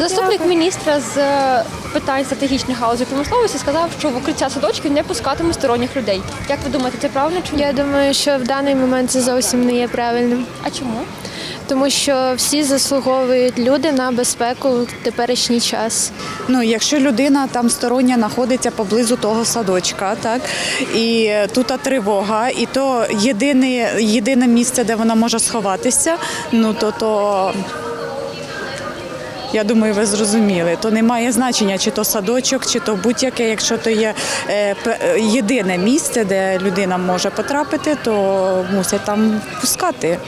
Заступник міністра з е, питань стратегічних галузей промисловості сказав, що в укриття садочків не пускатиме сторонніх людей. Як ви думаєте, це правильно чи ні? Я думаю, що в даний момент це зовсім не є правильним, А чому? тому що всі заслуговують люди на безпеку в теперішній час. Ну, якщо людина там стороння знаходиться поблизу того садочка, так і тут тривога, і то єдине, єдине місце, де вона може сховатися, ну то то. Я думаю, ви зрозуміли. То не має значення, чи то садочок, чи то будь-яке. Якщо то є е, єдине місце, де людина може потрапити, то мусять там пускати.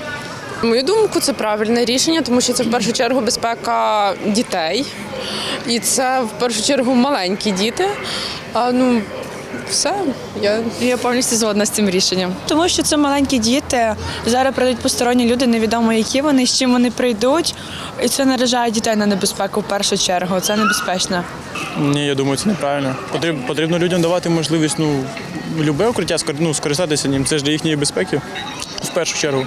Мою думку, це правильне рішення, тому що це в першу чергу безпека дітей. І це в першу чергу маленькі діти. А, ну, все, я Я повністю згодна з цим рішенням. Тому що це маленькі діти. Зараз прийдуть посторонні люди, невідомо які вони, з чим вони прийдуть. І це наражає дітей на небезпеку в першу чергу. Це небезпечно. Ні, я думаю, це неправильно. Потрібно, потрібно людям давати можливість ну, любе укриття ну, скористатися ним. Це ж для їхньої безпеки в першу чергу.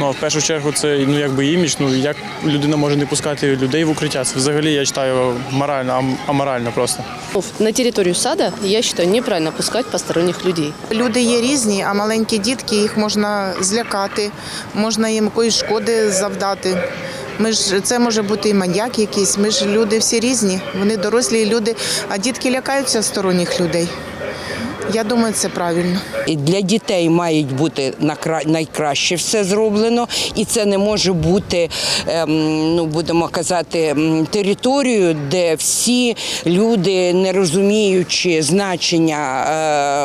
Ну, а в першу чергу це ну, якби імідж. Ну, як людина може не пускати людей в укриття? Це взагалі я вважаю морально, ам- аморально просто. На территорию сада, я считаю, неправильно пускать посторонних людей. Люди є різні, а маленькі дітки їх можна злякати, можна їм якоїсь шкоди завдати. Ми ж це може бути і маньяк якийсь. Ми ж люди всі різні. Вони дорослі люди, а дітки лякаються сторонніх людей. Я думаю, це правильно. І для дітей мають бути найкраще все зроблено, і це не може бути, ем, ну будемо казати, м, територією, де всі люди, не розуміючи значення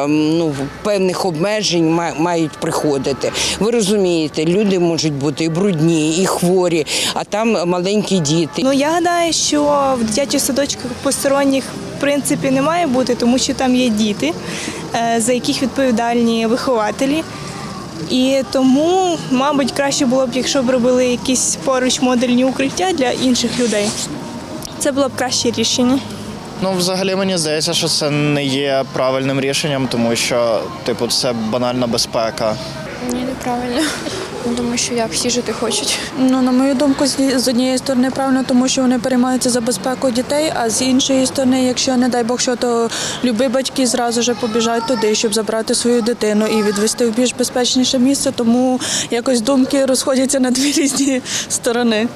ем, ну, певних обмежень, ма- мають приходити. Ви розумієте, люди можуть бути і брудні, і хворі, а там маленькі діти. Ну я гадаю, що в дитячих садочках посторонніх принципі не має бути, тому що там є діти, е, за яких відповідальні вихователі. І тому, мабуть, краще було б, якщо б робили якісь поруч модульні укриття для інших людей. Це було б краще рішення. Ну, взагалі мені здається, що це не є правильним рішенням, тому що, типу, це банальна безпека. Ні, неправильно. Думаю, що як всі жити хочуть. Ну, на мою думку, з однієї сторони правильно, тому що вони переймаються за безпеку дітей, а з іншої сторони, якщо не дай Бог, що то любі батьки зразу ж побіжать туди, щоб забрати свою дитину і відвести в більш безпечніше місце. Тому якось думки розходяться на дві різні сторони.